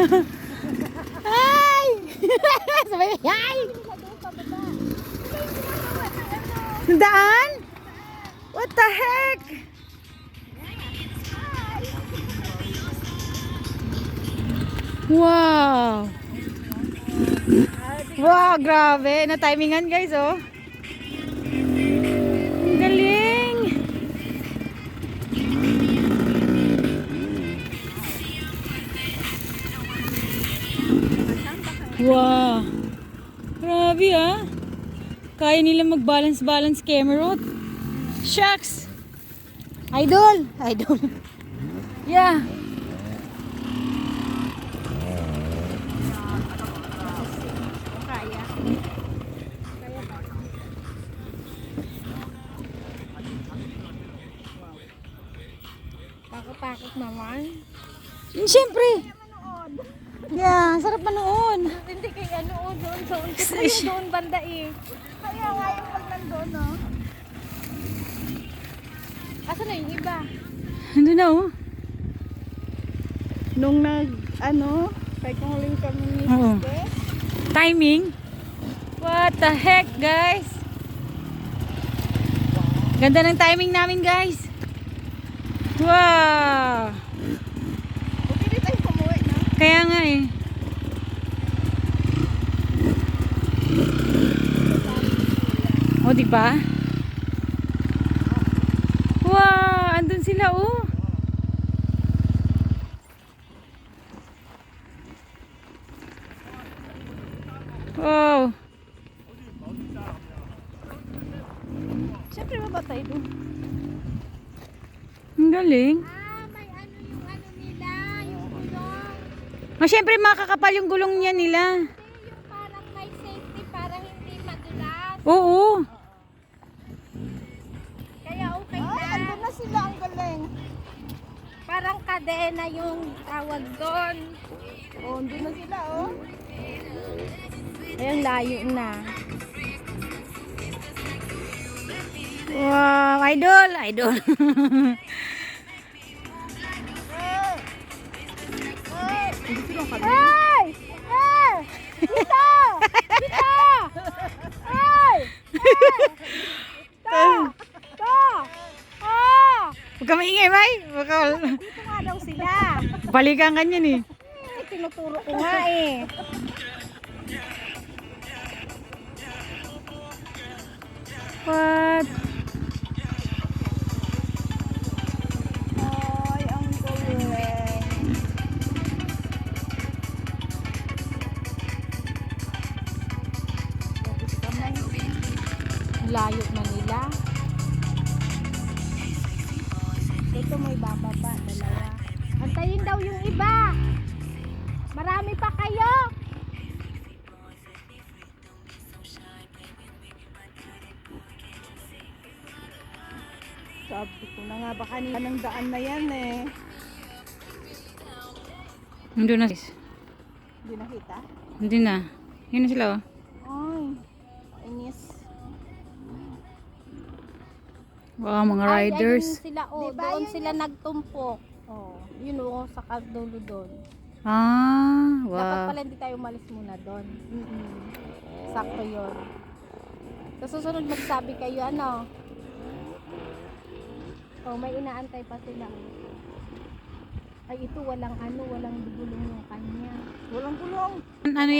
Ay! Sabay, ay! Daan? What the heck? Wow! Wow, grabe. Na-timingan guys, oh. Wow! Grabe ah! Kaya nila mag-balance-balance camera. Shucks! Idol! Idol! Yeah! Kaya. Pakot-pakot naman. Siyempre! Yeah, sarap manood. Hindi kay ano o doon doon. Kasi yung doon banda eh. Kaya nga yung pag nandun no. Asa na yung iba? Ano na oh? Nung nag ano, kay huling kami ni Oo. Timing? What the heck, guys? Ganda ng timing namin, guys. Wow! Rin tayo kumuwi no. Kaya nga eh. O, di ba? Wow! Andun sila, oh. Wow! Siyempre mabatay doon. Ang galing. Ah, may ano yung ano nila, yung gulong. Oh, syempre makakapal yung gulong niya nila. Hindi, yung parang may safety para hindi madulas. Oo. Kadena yung tawag doon. Oh, andun na sila, oh. Ayun, layo na. Wow, idol, idol. Ay! Ay! Dito! Dito! Ay! Ito! Ito! Ah! Huwag ka maingay, May. Baka Dito sila. balikan ka niyan eh. Eh, tinuturo ko nga eh. What? Ay, ang galing. Tapos kamay. Layo na nila. Ito may bababa, dalawa. Antayin daw yung iba. Marami pa kayo. Sabi ko na nga, baka ng daan na yan eh. Nandun na. sis. Hindi nakita? Hindi na. Yun na sila oh. Ay, inis. Wow, mga Ay, riders. ayun sila, oh, doon sila nagtumpok. Oh, yun oh, sa kadulo doon. Ah, Dapat wow. pala hindi tayo umalis muna doon. Sakto yun. Sa susunod magsabi kayo, ano? Oh, may inaantay pa sila. Ay, ito walang ano, walang gulong yung kanya. Walang gulong. Ano yan?